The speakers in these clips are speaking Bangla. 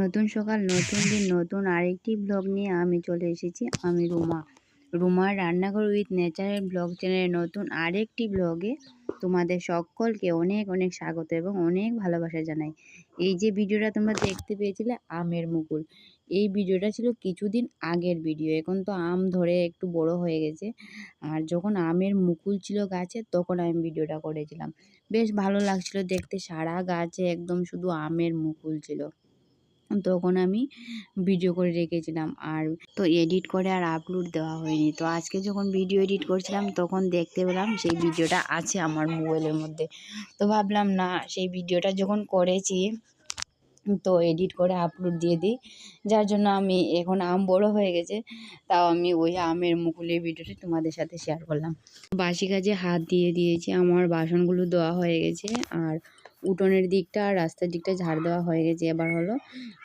নতুন সকাল, নতুন দিন, নতুন আরেকটি ব্লগ নিয়ে আমি চলে এসেছি। আমি রুমা। রুমার রান্নাঘর উইথ নেচারের ব্লগ চ্যানেলের নতুন আরেকটি ব্লগে তোমাদের সকলকে অনেক অনেক স্বাগত এবং অনেক ভালোবাসা জানাই। এই যে ভিডিওটা তোমরা দেখতে পেয়েছিলে, আমের মুকুল। এই ভিডিওটা ছিল কিছুদিন আগের ভিডিও। এখন তো আম ধরে একটু বড় হয়ে গেছে। আর যখন আমের মুকুল ছিল গাছে, তখন আমি ভিডিওটা করেছিলাম। বেশ ভালো লাগছিল দেখতে। সারা গাছে একদম শুধু আমের মুকুল ছিল। তখন আমি ভিডিও করে রেখেছিলাম। আর তো এডিট করে আর আপলোড দেওয়া হয়নি। তো আজকে যখন ভিডিও এডিট করছিলাম, তখন দেখতে পেলাম সেই ভিডিওটা আছে আমার মোবাইলের মধ্যে। তো ভাবলাম, না, সেই ভিডিওটা যখন করেছি তো এডিট করে আপলোড দিয়ে দিই। যার জন্য আমি এখন আম বড় হয়ে গেছে, তাও আমি ওই আমের মুকুলের ভিডিওটি তোমাদের সাথে শেয়ার করলাম। বাসি কাজে হাত দিয়ে দিয়েছি, আমার বাসনগুলো দেওয়া হয়ে গেছে, আর উঠোনের দিকটা আর রাস্তার দিকটা ঝাড় দেওয়া হয়ে গেছে। এবার হলো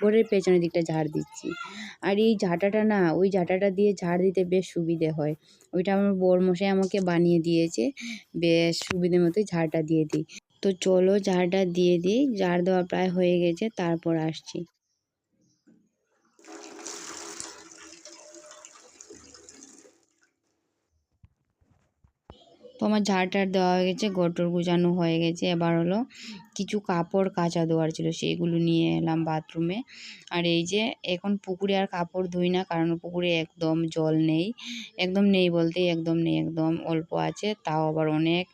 ঘরের পেছনের দিকটা ঝাড় দিচ্ছি। আর এই ঝাঁটাটা না, ওই ঝাঁটাটা দিয়ে ঝাড় দিতে বেশ সুবিধে হয়। ওইটা আমার বড়মশাই আমাকে বানিয়ে দিয়েছে, বেশ সুবিধে মতোই ঝাড়টা দিয়ে দিই। তো চলো ঝাড়টা দিয়ে দিই। ঝাড় দেওয়া প্রায় হয়ে গেছে, তারপর আসছি। তো আমার ঝাড় টাড় দেওয়া হয়ে গেছে, গোটর গুজানো হয়ে গেছে। এবার হলো কিছু কাপড় কাচা দেওয়ার ছিল সেইগুলো নিয়ে এলাম বাথরুমে আর এই যে এখন পুকুরে আর কাপড় ধুই না, কারণ পুকুরে একদম জল নেই। একদম নেই বলতে একদম নেই, একদম অল্প আছে, তাও আবার অনেক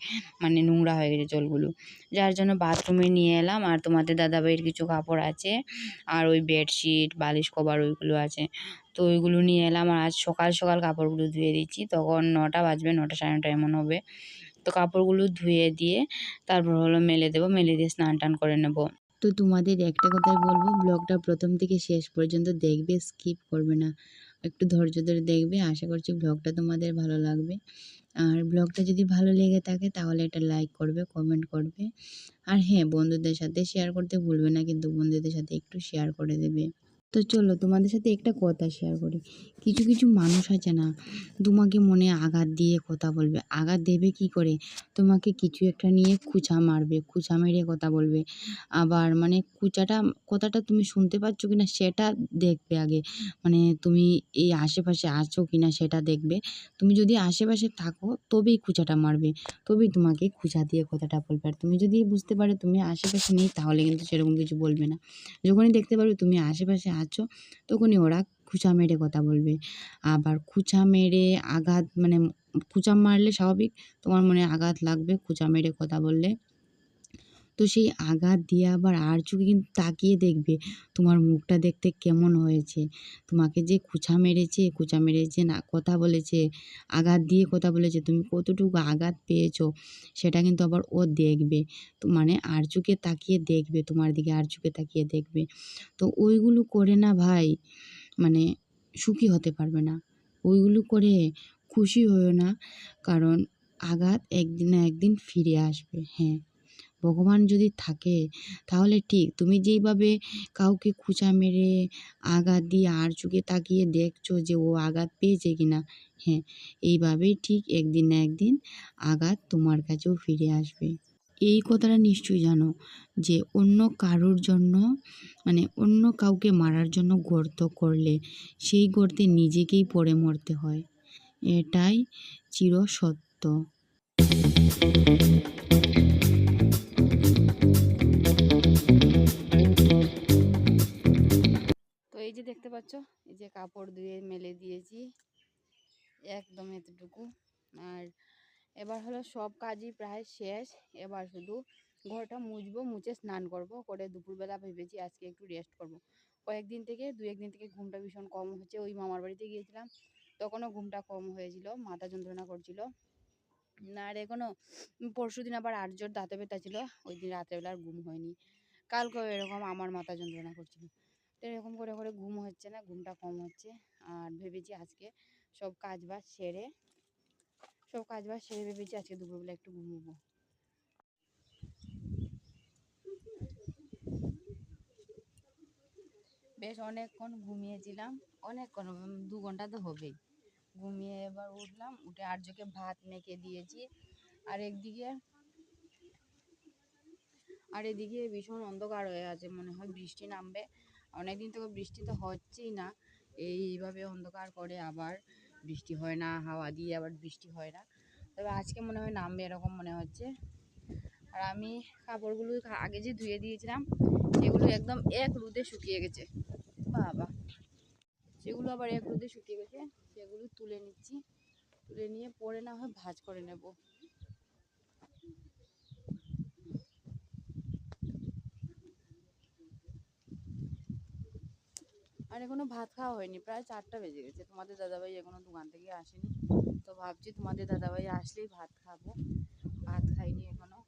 মানে নোংরা হয়ে গেছে জলগুলো। যার জন্য বাথরুমে নিয়ে এলাম, আর তোমাদের দাদাভাইয়ের কিছু কাপড় আছে, আর ওই বেডশিট বালিশ কভার ওইগুলো আছে। তো ওইগুলো নিয়ে এলাম, আর আজ সকাল সকাল কাপড়গুলো ধুয়ে দিচ্ছি, তখন নটা বাজবে, নটা সাড়ে নটা এমন হবে। তো কাপড়গুলো ধুয়ে দিয়ে তারপর হলো মেলে দেবো, মেলে দিয়ে স্নান টান করে নেব। তো তোমাদের একটা কথাই বলব, ব্লগটা প্রথম থেকে শেষ পর্যন্ত দেখবে, স্কিপ করবে না। একটু ধৈর্য ধরে দেখবে, আশা করছি ব্লগটা তোমাদের ভালো লাগবে। আর ব্লগটা যদি ভালো লেগে থাকে তাহলে একটা লাইক করবে, কমেন্ট করবে। আর হ্যাঁ বন্ধুদের সাথে শেয়ার করতে ভুলবে না, কিন্তু বন্ধুদের সাথে একটু শেয়ার করে দেবে। তো চলো তোমাদের সাথে একটা কথা শেয়ার করি। কিছু কিছু মানুষ আছে না, তোমাকে মনে আঘাত দিয়ে কথা বলবে। আঘাত দেবে কি করে? তোমাকে কিছু একটা নিয়ে খুচা মারবে, খুচা মেরে কথা বলবে। আবার মানে খুচাটা, কথাটা তুমি শুনতে পাচ্ছ কি না সেটা দেখবে আগে। মানে তুমি এই আশেপাশে আছো কি না সেটা দেখবে। তুমি যদি আশেপাশে থাকো, তবেই খুচাটা মারবে। তবেই তোমাকে খুচা দিয়ে কথাটা বলবে। আর তুমি যদি বুঝতে পারো তুমি আশেপাশে নেই, তাহলে কিন্তু সেরকম কিছু বলবে না। যখনই দেখতে পারবে তুমি আশেপাশে আছো তখনই ওরা খুঁচা মেরে কথা বলবে। আবার খুঁচা মেরে আঘাত মানে খুঁচা মারলে স্বাভাবিক, তোমার মনে আঘাত লাগবে, খুঁচা মেরে কথা বললে। তো সেই আঘাত দিয়ে আবার আর চোখে কিন্তু তাকিয়ে দেখবে তোমার মুখটা দেখতে কেমন হয়েছে। তোমাকে যে খুচা মেরেছে খুচা মেরেছে না, কথা বলেছে, আঘাত দিয়ে কথা বলেছে, তুমি কতটুকু আঘাত পেয়েছ সেটা কিন্তু আবার ও দেখবে। তো মানে আর চোখে তাকিয়ে দেখবে, তোমার দিকে আর চোখে তাকিয়ে দেখবে। তো ওইগুলো করে না ভাই মানে সুখী হতে পারবে না। ওইগুলো করে খুশি হয়েও না, কারণ আঘাত একদিন না একদিন ফিরে আসবে হ্যাঁ। ভগবান যদি থাকে, তাহলে ঠিক। তুমি যেইভাবে কাউকে খুঁচা মেরে আঘাত দিয়ে আর চোখে তাকিয়ে দেখছ যে ও আঘাত পেয়েছে কি না হ্যাঁ এইভাবেই ঠিক একদিন না একদিন আঘাত তোমার কাছেও ফিরে আসবে। এই কথাটা নিশ্চয়ই জানো যে অন্য কারোর জন্য মানে অন্য কাউকে মারার জন্য গর্ত করলে সেই গর্তে নিজেকেই পড়ে মরতে হয়। এটাই চিরসত্য। দেখতে পাচ্ছ? এই যে কাপড় ধুয়ে মেলে দিয়েছি। একদম এতটুকু। আর এবার হলো সব কাজই প্রায় শেষ। এবার শুধু ঘরটা মুছবো, মুছে স্নান করব, করে দুপুরবেলা ভেবেছি আজকে একটু রেস্ট করব। কয়েকদিন থেকে দু একদিন থেকে ঘুমটা ভীষণ কম হচ্ছে। ওই মামার বাড়িতে গিয়েছিলাম। তখনও ঘুমটা কম হয়েছিল, মাথা যন্ত্রণা করছিল। আর এখনও পরশু দিন আবার আট জোর দাঁতে ব্যথা ছিল। ওই দিন রাত্রেবেলা আর ঘুম হয়নি। কালকেও এরকম আমার মাথা যন্ত্রণা করছিল। তো এরকম করে করে ঘুম হচ্ছে না, ঘুমটা কম হচ্ছে। আর ভেবেছি আজকে সব কাজ বাজ সেরে, সব কাজ বাজ সেরে ভেবেছি আজকে দুপুরবেলা একটু ঘুমোবো। বেশ অনেকক্ষণ ঘুমিয়েছিলাম, অনেকক্ষণ দু ঘণ্টা তো হবেই। ঘুমিয়ে এবার উঠলাম, উঠে আর্যকে ভাত মেখে দিয়েছি। আর একদিকে, আর এদিকে ভীষণ অন্ধকার হয়ে আছে, মনে হয় বৃষ্টি নামবে। অনেকদিন থেকে বৃষ্টি তো হচ্ছেই না। এইভাবে অন্ধকার করে আবার বৃষ্টি হয় না, হাওয়া দিয়ে আবার বৃষ্টি হয় না। তবে আজকে মনে হয় নামবে এরকম মনে হচ্ছে। আর আমি কাপড়গুলো আগে যে ধুয়ে দিয়েছিলাম সেগুলো একদম এক রোদে শুকিয়ে গেছে। বাবা, সেগুলো আবার এক রোদে শুকিয়ে গেছে, সেগুলো তুলে নিচ্ছি। তুলে নিয়ে পরে না হয় ভাজ করে নেব। আর এখনও ভাত খাওয়া হয়নি, প্রায় চারটা বেজে গেছে। তোমাদের দাদাভাই এখনও দোকান থেকে আসেনি। তো ভাবছি তোমাদের দাদাভাই আসলেই ভাত খাব। ভাত খাইনি এখনও।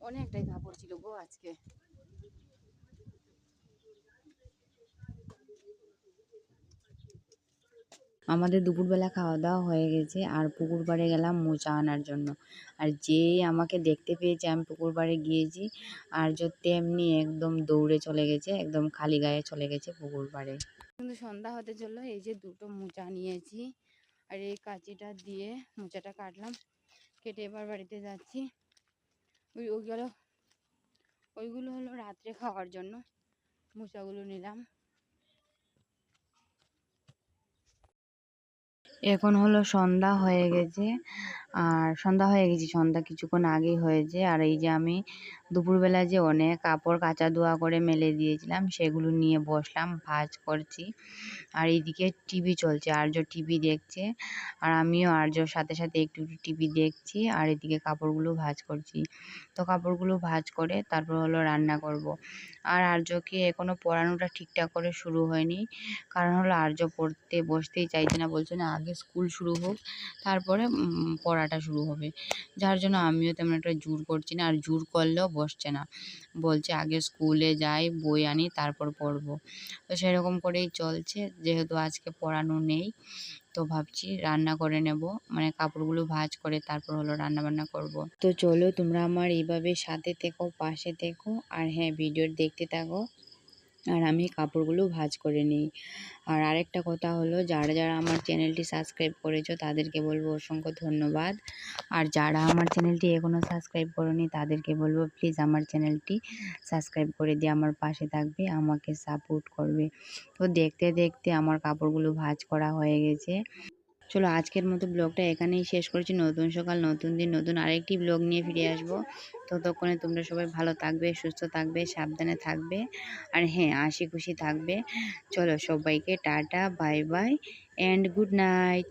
অনেকটাই কাপড় ছিল গো আজকে। আমাদের দুপুরবেলা খাওয়া দাওয়া হয়ে গেছে আর পুকুর পাড়ে গেলাম মোচা আনার জন্য। আর যেই আমাকে দেখতে পেয়েছে, আমি পুকুর পাড়ে গিয়েছি আর যে তেমনি একদম দৌড়ে চলে গেছে, একদম খালি গায়ে চলে গেছে পুকুর পাড়ে কিন্তু সন্ধ্যা হতে চলল, এই যে দুটো মোচা নিয়েছি আর এই কাঁচিটা দিয়ে মোচাটা কাটলাম। কেটে এবার বাড়িতে যাচ্ছি। ওই ওইগুলো ওইগুলো হলো রাত্রে খাওয়ার জন্য। মোচাগুলো নিলাম। এখন হলো সন্ধ্যা হয়ে গেছে। আর সন্ধ্যা হয়ে গেছে সন্ধ্যা কিছুক্ষণ আগেই হয়েছে। আর এই যে আমি দুপুরবেলা যে অনেক কাপড় কাচা ধোয়া করে মেলে দিয়েছিলাম সেগুলো নিয়ে বসলাম ভাজ করছি। আর এইদিকে টিভি চলছে আর্য টিভি দেখছে। আর আমিও আর্যর সাথে সাথে একটু একটু টিভি দেখছি আর এদিকে কাপড়গুলো ভাজ করছি। তো কাপড়গুলো ভাজ করে তারপর হলো রান্না করব। আর আর্যকে এখনও পড়ানোটা ঠিকঠাক করে শুরু হয়নি কারণ হলো আর্য পড়তে বসতেই চাইছে না বলছে না আগে স্কুল শুরু হোক তারপরে উম, পড়াটা শুরু হবে। যার জন্য আমিও তেমন একটা জোর করছি না আর জোর করলেও বসছে না। বলছে, আগে স্কুলে যাই, বই আনি, তারপর পড়ব। তো সেরকম করেই চলছে। যেহেতু আজকে পড়ানো নেই, তো ভাবছি রান্না করে নেব। মানে কাপড়গুলো ভাজ করে তারপর হলো রান্না বান্না করব। তো চলো তোমরা আমার এইভাবে সাথে থেকো, পাশে থেকো। আর হ্যাঁ ভিডিও দেখতে থাকো। আর আমি কাপড়গুলো ভাঁজ করে নিই। আর আরেকটা কথা হলো, যারা যারা আমার চ্যানেলটি সাবস্ক্রাইব করেছ, তাদেরকে বলব অসংখ্য ধন্যবাদ। আর যারা আমার চ্যানেলটি এখনও সাবস্ক্রাইব করনি, তাদেরকে বলব প্লিজ আমার চ্যানেলটি সাবস্ক্রাইব করে দিয়ে আমার পাশে থাকবে, আমাকে সাপোর্ট করবে। তো দেখতে দেখতে আমার কাপড়গুলো ভাঁজ করা হয়ে গেছে। চলো আজকের মতো ব্লগটা এখানেই শেষ করছি। নতুন সকাল, নতুন দিন, নতুন আরেকটি ব্লগ নিয়ে ফিরে আসব। ততক্ষণে তোমরা সবাই ভালো থাকবে, সুস্থ থাকবে, সাবধানে থাকবে আর হ্যাঁ হাসি খুশি থাকবে। চলো সবাইকে tata, bye bye and good night